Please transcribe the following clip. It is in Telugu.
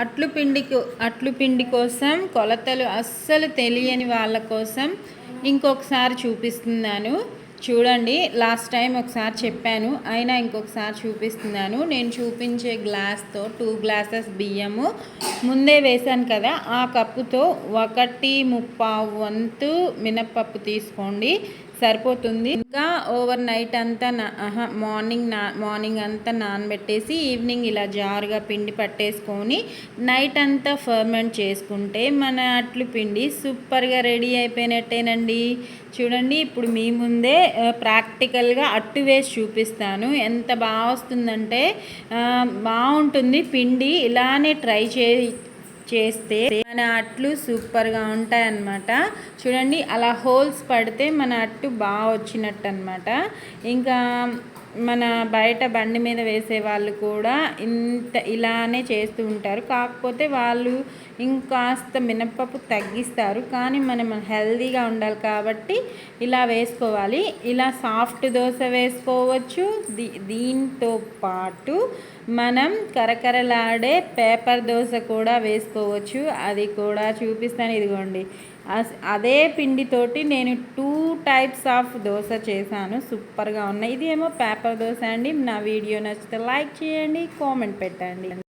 అట్లు పిండికి అట్లు పిండి కోసం కొలతలు అస్సలు తెలియని వాళ్ళ కోసం ఇంకొకసారి చూపిస్తున్నాను. చూడండి లాస్ట్ టైం ఒకసారి చెప్పాను అయినా ఇంకొకసారి చూపిస్తున్నాను. నేను చూపించే గ్లాస్తో టూ గ్లాసెస్ బియ్యము. ముందే వేశాను కదా ఆ కప్పుతో ఒకటి ముప్పావు వంతు మినప్పప్పు తీసుకోండి. సరిపోతుంది. ఇంకా ఓవర్ నైట్ అంతా మార్నింగ్ నా మార్నింగ్ అంతా నానబెట్టేసి ఈవినింగ్ ఇలా జారుగా పిండి పట్టేసుకొని నైట్ అంతా ఫర్మెంట్ చేసుకుంటే మన అట్లు పిండి సూపర్గా రెడీ అయిపోయినట్టేనండి. చూడండి ఇప్పుడు మీ ముందే ప్రాక్టికల్గా అట్టు వేసి చూపిస్తాను. ఎంత బాగా వస్తుందంటే బాగుంటుంది. పిండి ఇలానే ట్రై చే చేస్తే మన అట్లు సూపర్గా ఉంటాయి అన్నమాట చూడండి అలా హోల్స్ పడితే మన అట్టు బాగా వచ్చినట్టు అనమాట ఇంకా మన బయట బండి మీద వేసే వాళ్ళు కూడా ఇంత ఇలానే చేస్తూ ఉంటారు. కాకపోతే వాళ్ళు ఇంకాస్త మినప్పప్పు తగ్గిస్తారు. కానీ మనం హెల్దీగా ఉండాలి కాబట్టి ఇలా వేసుకోవాలి. ఇలా సాఫ్ట్ దోశ వేసుకోవచ్చు. దీ దీంతో పాటు మనం కరకరలాడే పేపర్ దోశ కూడా వేసుకోవచ్చు. అది కూడా చూపిస్తాను. ఇదిగోండి. అదే పిండితోటి నేను టూ టైప్స్ ఆఫ్ దోశ చేశాను. సూపర్గా ఉన్నాయి. ఇది ఏమో పేపర్ దోశ అండి. నా వీడియో నచ్చితే లైక్ చేయండి కామెంట్ పెట్టండి.